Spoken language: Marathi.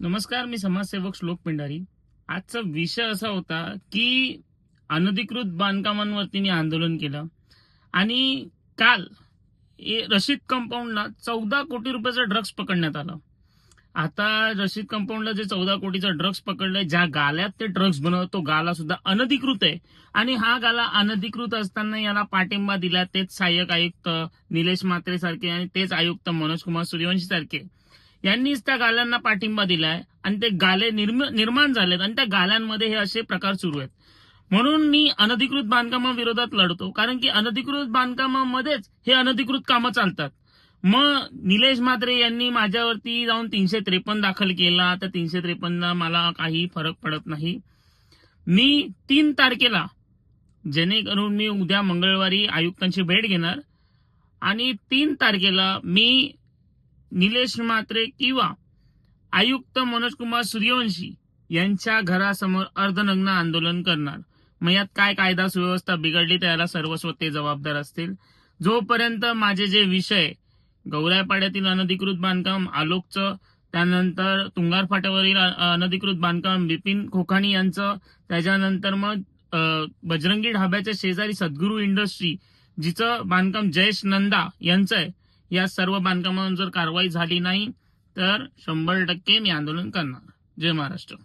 नमस्कार मी समाजसेवक श्लोक पेंढारी आजचा विषय असा होता की अनधिकृत बांधकामांवरती मी आंदोलन केलं आणि काल रशीद कंपाऊंडला चौदा कोटी रुपयाचा ड्रग्स पकडण्यात आला. आता रशीद कंपाऊंडला जे चौदा कोटीचा ड्रग्स पकडलाय ज्या गाल्यात ते ड्रग्स बनवत तो गाला सुद्धा अनधिकृत आहे. आणि हा गाला अनधिकृत असताना याला पाठिंबा दिला तेच सहाय्यक आयुक्त निलेश म्हात्रे सारखे आणि तेच आयुक्त मनोज कुमार सूर्यवंशी सारखे यांनीच त्या गाल्यांना पाठिंबा दिलाय आणि ते गाले निर्म- निर्माण झालेत आणि त्या गाल्यांमध्ये हे असे प्रकार सुरू आहेत. म्हणून मी अनधिकृत बांधकामाविरोधात लढतो कारण की अनधिकृत बांधकामामध्येच हे अनधिकृत कामं चालतात. मग निलेश म्हात्रे यांनी माझ्यावरती जाऊन तीनशे त्रेपन्न दाखल केला तर तीनशे त्रेपन्न मला काही फरक पडत नाही. मी तीन तारखेला जेणेकरून मी उद्या मंगळवारी आयुक्तांची भेट घेणार आणि तीन तारखेला मी निलेश म्हात्रे किंवा आयुक्त मनोज कुमार सूर्यवंशी यांच्या घरासमोर अर्धनग्न आंदोलन करणार. मग यात काय कायदा सुव्यवस्था बिघडली त्याला सर्वस्व ते जबाबदार असतील? जोपर्यंत माझे जे विषय गौरायपाड्यातील अनधिकृत बांधकाम आलोकचं त्यानंतर तुंगार फाट्यावरील अनधिकृत बांधकाम बिपिन खोखाणी यांचं त्याच्यानंतर मग बजरंगी ढाब्याच्या शेजारी सद्गुरू इंडस्ट्री जिचं बांधकाम जयेश नंदा यांचं आहे या सर्व बांधकामांवर जर कारवाई झाली नाही तर शंभर टक्के मी आंदोलन करणार. जय महाराष्ट्र.